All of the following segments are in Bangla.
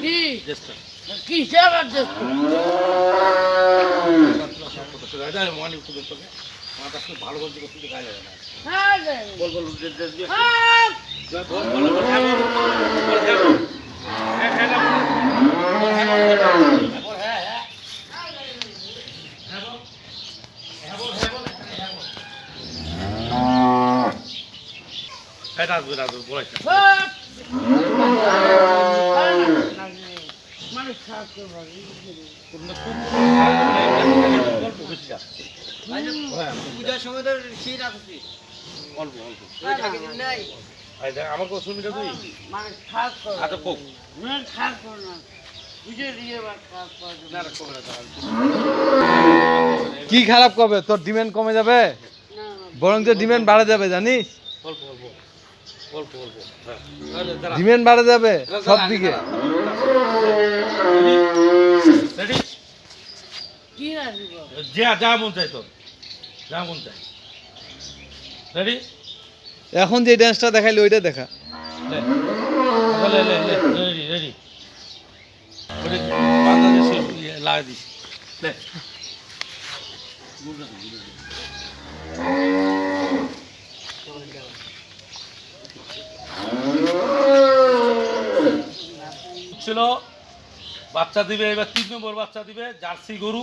কি মাথা ভালো বলতে করতে গায়ে যাবে না। বল। বল বল বল বল হ্যাঁ বল বল হ্যাঁ বল হ্যাঁ হ্যাঁ না বল। বল হ্যাঁ বল বল হ্যাঁ হ্যাঁ হ্যাঁ বল হ্যাঁ বল হ্যাঁ বল হ্যাঁ বল রাজু রাজু বলাইছে। মানুষ খারাপ করে বলে। গল্প বেশি যা পূজার সময় তো সেই রাখছি অল্প অল্প নাই এই আমার কথা শুনবি না তুই মানুষ খারাপ করে আচ্ছা কোক মানুষ খারাপ না বুঝে দিয়ে বা খারাপ করে দেবে। না না কোক না দাঁড়া। কি খারাপ কবে তোর ডিমান্ড কমে যাবে। বরং তো ডিমান্ড বাড়ে যাবে জানিস অল্প অল্প হ্যাঁ। দাঁড়া। ডিমান্ড বাড়ে যাবে সব দিকে। রেডি? কি না দিব যা যা মন চাই তোর। যা মন চাই রেডি? এখন যে ড্যান্সটা দেখাইলে ওইটা দেখা। লে আচ্ছা, লে লে লে রেডি। রেডি বাংলাদেশে ইয়ে লাগা দিস। লে। গুড় না, গুড় না। ছিল, বাচ্চা দিবে, এবার তিন নম্বর বাচ্চা দিবে, জার্সি গরু।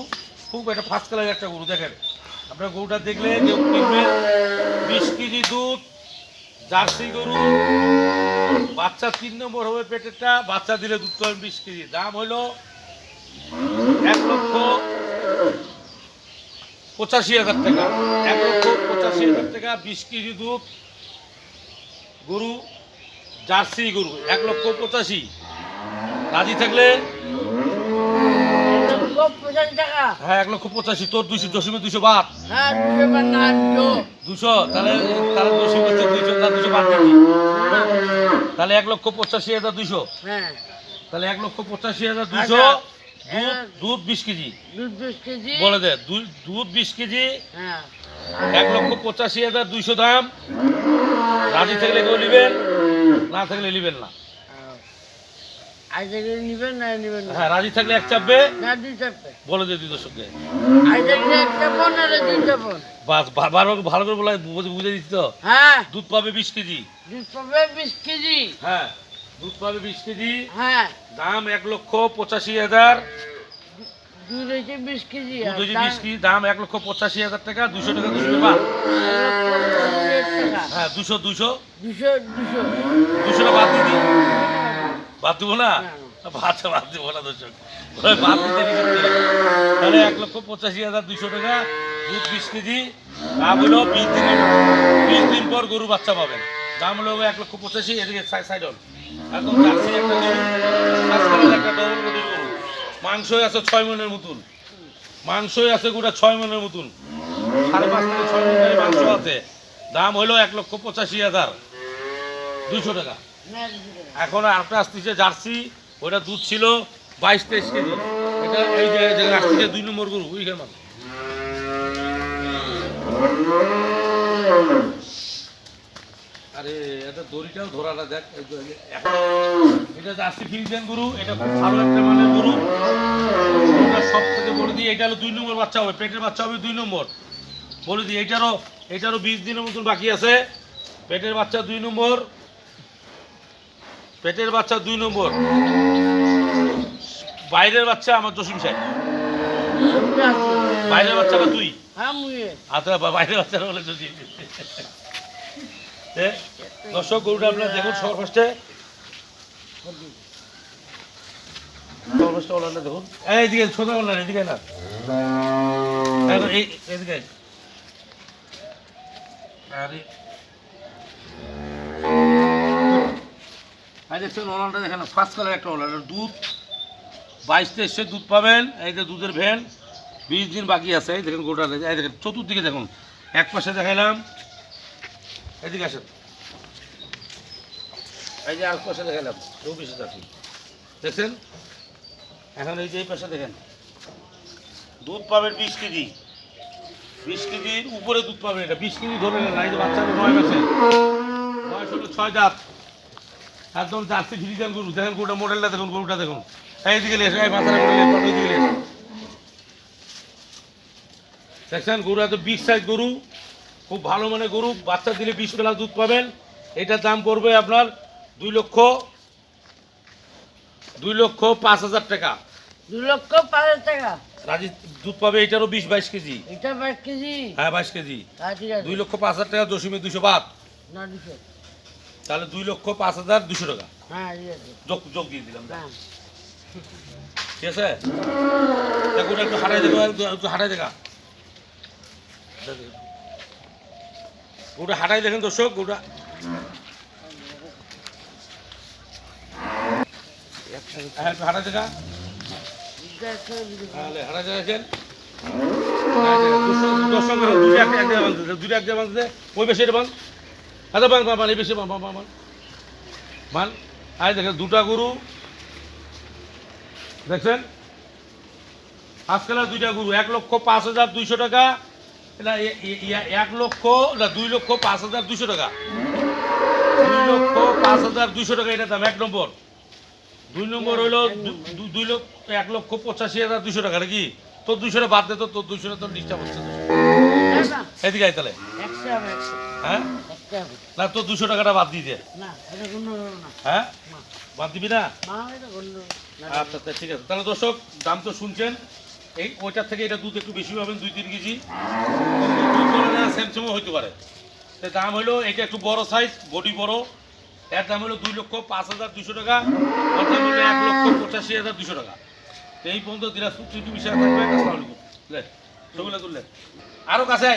খুব একটা ফার্স্ট কালার একটা গরু, দেখেন। আপনার গরুটা দেখলে বিশ কেজি দুধ, জার্সি গরু। বাচ্চা তিন নম্বর হবে পেটেরটা, বাচ্চা দিলে দুধ পাবেন বিশ কেজি। দাম হলো এক লক্ষ পঁচাশি হাজার টাকা। এক লক্ষ পঁচাশি হাজার টাকা, বিশ কেজি দুধ, গরু, জার্সি গরু, এক লক্ষ পঁচাশি। রাজি থাকলে? হ্যাঁ এক লক্ষ পঁচাশি তোর দুইশো দশমিক দুশো বাদ। হ্যাঁ দুশো দুশো দুশো তাহলে তাহলে দশমিক হচ্ছে দুইশো না দুশো বাদ দিবি। তাহলে এক লক্ষ পঁচাশি হাজার দুশো হ্যাঁ তাহলে এক লক্ষ পঁচাশি হাজার দুশো আচ্ছা। দুধ বিশ কেজি। বলে দে দুধ বিশ কেজি। হ্যাঁ। এক লক্ষ পঁচাশি হাজার দুইশো দাম। রাজি থাকলে কেউ নেবেন না থাকলে নেবেন না। আজ থেকে নিবেন না নিবেন হ্যাঁ রাজি থাকলে এক চাপবে? না দুই চাপে বলে দে দুই দর্শককে আজ থেকে এক চাপন না দুই চাপন বাস বারবার ভালো করে বলা বুঝে- দিচ্ছি তো? হ্যাঁ। দুধ পাবে বিশ কেজি। দুধ পাবে বিশ কেজি। হ্যাঁ দুধ পাবে বিশ কেজি। হ্যাঁ। দাম এক লক্ষ পঁচাশি হাজার। দুধ হয়েছে বিশ কেজি দুধ বিশ কেজি দাম এক লক্ষ পঁচাশি হাজার টাকা দুশো টাকা দুশো টাকা। হ্যাঁ দুশো দুশো। দুশো দুশো। দুশো টাকা বাদ দিবি বাদ দিব না? না। বাদ দিব না দর্শক। করে। তাহলে এক লক্ষ পঁচাশি হাজার দুশো টাকা দুধ বিশ কেজি দাম হলো বিশ দিন বিশ দিন পর গরু বাচ্চা পাবেন। দাম হলো এক লক্ষ পঁচাশি এদিকে সাইড হল একদম জার্সি একটা গরু একটা ডবল গরু। মাংসই আছে ছয় মনের মতন। মাংসই আছে গোটা ছয় মনের মতন। সাড়ে পাঁচ থেকে ছয় মনের মাংস আছে। দাম হলো এক লক্ষ পঁচাশি হাজার দুশো টাকা। এখন আরেকটা আসতেছে জার্সি ওটা দুধ ছিল বাইশ তেইশ কেজি। এটা এই যে আসতেছে দুই নম্বর গরু ওইখানে মানে এটা জার্সি গরু, এটা খুব ভালো একটা গরু। সব থেকে দিই নম্বর বাচ্চা হবে, পেটের বাচ্চা হবে দুই নম্বর। বলে বিশ দিনের মতন বাকি আছে। পেটের বাচ্চা দুই নম্বর। পেটের বাচ্চা দুই নম্বর। বাইরের বাচ্চা আমার জসিম সাহেব। বাইরের বাচ্চাটা তুই। আচ্ছা বাইরের বাচ্চাটা হলে জসিম। দর্শক গরুটা আপনার দেখুন সবার ফার্স্টে। দেখুন। এই, এইদিকে সোজা ওলান এদিকে না। এদিকে। আরে এই দেখছেন ওলানটা দেখেন ফার্স্ট কালার একটা ওলান দুধ। বাইশ তেইশে দুধ পাবেন, এই যে দুধের ভ্যান, বিশ দিন বাকি আছে, এই দেখেন গোটা এই দেখেন চতুর্দিকে দেখুন, এক পাশে দেখাইলাম। এদিকে আসেন। এই যে আর পাশে দেখাইলাম চৌবিশে চাকরি দেখছেন? এখন এই যে এই পাশে দেখেন, দুধ পাবেন বিশ কেজি। বিশ কেজির উপরে দুধ পাবেন এটা। বিশ কেজি ধরে নেন, এই যে বাচ্চাটা নয় বয়স হলো ছয় দাঁত। একদম জার্সি ফিজিক্যাল গরু দেখেন গরুটা মডেলটা দেখুন গরুটা দেখুন। এই দিকে এসে এই মাথাটা করে ওই দিকে এসে দেখছেন গরু এত বিশ সাইজ গরু খুব ভালো মানে গরু বাচ্চা দিলে বিশ বেলা দুধ পাবেন। এটার দাম পড়বে আপনার দুই লক্ষ দুই লক্ষ পাঁচ হাজার টাকা। দুই লক্ষ পাঁচ হাজার টাকা। রাজি দুধ পাবে এটারও বিশ বাইশ কেজি। এটা পাঁচ কেজি? হ্যাঁ বাইশ কেজি। হ্যাঁ দুই লক্ষ পাঁচ হাজার টাকা দশমিক দুশো বাদ। না দুশো তাহলে দুই লক্ষ পাঁচ হাজার দুশো টাকা। হ্যাঁ যোগ যোগ দিয়ে দিলাম হ্যাঁ। ঠিক আছে? দেখো একটু হারাই দেবো একটু হারাই দেখা। ওটা হারাই দেখেন দর্শক ওটা। হ্যাঁ হারাই দেখা। হারাই দেখেন। হ্যাঁ, দর্শক দুটো এক জায়গায় বাঁধতে ওই বেশি এটা বাঁধ। আচ্ছা বান বান এই বেশি বান বান বান বান। আজ দেখেন দুটা গরু। দেখছেন? আজকাল দুইটা গরু এক লক্ষ পাঁচ হাজার দুইশো টাকা এটা এক লক্ষ না দুই লক্ষ পাঁচ হাজার দুইশো টাকা। দুই লক্ষ পাঁচ হাজার দুইশো টাকা এটা দাম এক নম্বর। দুই নম্বর হইল দুই লক্ষ এক লক্ষ পঁচাশি হাজার দুইশো টাকা নাকি? তোর দুইশোটা বাদ দে তো তোর দুইশোটা তোর ডিস্টার্ব হচ্ছে এদিকে আয় তাহলে। হ্যাঁ? না তোর দুশো টাকাটা বাদ দিয়ে দে। হ্যাঁ? বাদ দিবি না। আচ্ছা আচ্ছা ঠিক আছে। তাহলে দর্শক দাম তো শুনছেন। এই ওইটার থেকে এটা দুধ একটু বেশি পাবেন দুই তিন কেজি। স্যামসংও হইতে পারে। তো দাম হলো এটা একটু বড় সাইজ বডি বড়। এর দাম হলো দুই লক্ষ পাঁচ হাজার দুশো টাকা। ওর দাম হলো এক লক্ষ পঁচাশি হাজার দুশো টাকা। এই পর্যন্ত দিনাজপুর টিভি বিষয়ে থাকবে আসসালামু আলাইকুম। তুললেন। আরও কাছে